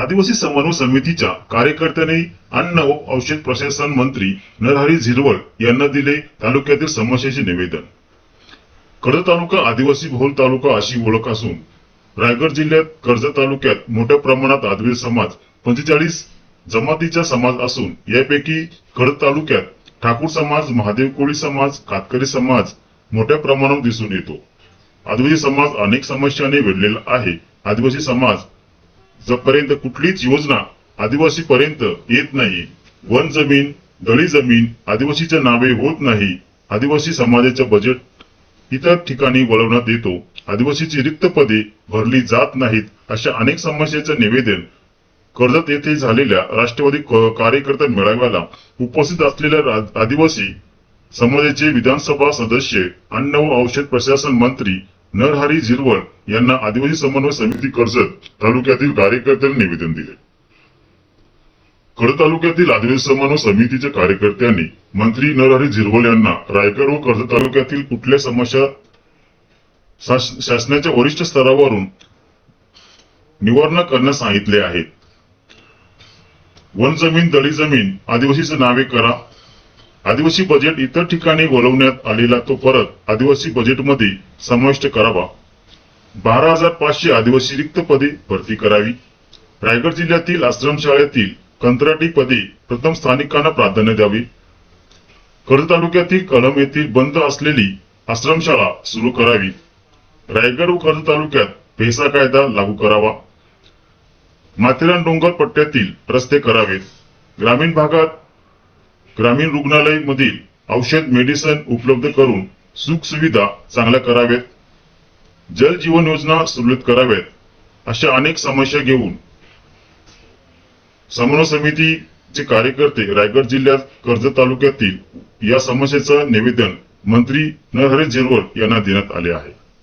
आदिवासी समन्वय समितीच्या कार्यकर्त्यांनी अन्न व औषध प्रशासन मंत्री नरहरी झिरवळ यांना दिले तालुक्यातील समस्येचे निवेदन. कर्जत तालुका आदिवासी बहुल तालुका अशी ओळख असून रायगड जिल्ह्यात कर्जत तालुक्यात मोठ्या प्रमाणात आदिवासी समाज पंचेचाळीस जमातीचा समाज असून यापैकी कर्जत तालुक्यात ठाकूर समाज महादेव कोळी समाज कातकरी समाज मोठ्या प्रमाणावर दिसून येतो. आदिवासी समाज अनेक समस्यांनी वेढलेला आहे. आदिवासी समाज जोपर्यंत कुठलीच योजना आदिवासी पर्यंत येत नाही वन जमीन दळी जमीन आदिवासीच्या नावे होत नाही आदिवासी समाजाचे बजेट इतर ठिकाणी वळवण्यात येतो आदिवासीची रिक्त पदे भरली जात नाहीत अशा अनेक समस्येचे निवेदन कर्जत येथे झालेल्या राष्ट्रवादी कार्यकर्त्या कार्यकर्ता मेळाव्याला उपस्थित असलेल्या आदिवासी समाजाचे विधानसभा सदस्य अन्न व औषध प्रशासन मंत्री नरहरी झिरवळ यांना आदिवासी समन्वय समिती कर्जत तालुक्यातील कार्यकर्त्यांनी निवेदन दिले. कर्जत तालुक्यातील आदिवासी समन्वय समितीच्या कार्यकर्त्यांनी मंत्री नरहरी झिरवळ यांना रायगड व कर्जत तालुक्यातील कुठल्या समस्या शासनाच्या वरिष्ठ स्तरावरून निवारणा करण्यास सांगितले आहेत. वन जमीन दळी जमीन आदिवासीचे नावे करा आदिवासी बजेट इतर ठिकाणी बोलवण्यात आलेला तो परत आदिवासी बजेटमध्ये समाविष्ट करावा. बारा हजार पाचशे आदिवासी रिक्त पदे भरती करावी. रायगड जिल्ह्यातील आश्रमशाळेतील कंत्राटी पदे प्रथम स्थानिकांना प्राधान्य द्यावे. कर्ज तालुक्यातील कलम येथील बंद असलेली आश्रमशाळा सुरू करावी. रायगड व कर्ज तालुक्यात पेसा कायदा लागू करावा. माथेरान डोंगर पट्ट्यातील रस्ते करावेत. ग्रामीण भागात ग्रामीण रुग्णालय मधील औषध मेडिसिन उपलब्ध करून सुख सुविधा चांगल्या कराव्यात जल जीवन योजना सुरळीत कराव्यात अशा अनेक समस्या घेऊन समन्वय समितीचे कार्यकर्ते रायगड जिल्ह्यात कर्जत तालुक्यातील या समस्येचं निवेदन मंत्री नरहरी झिरवळ यांना देण्यात आले आहे.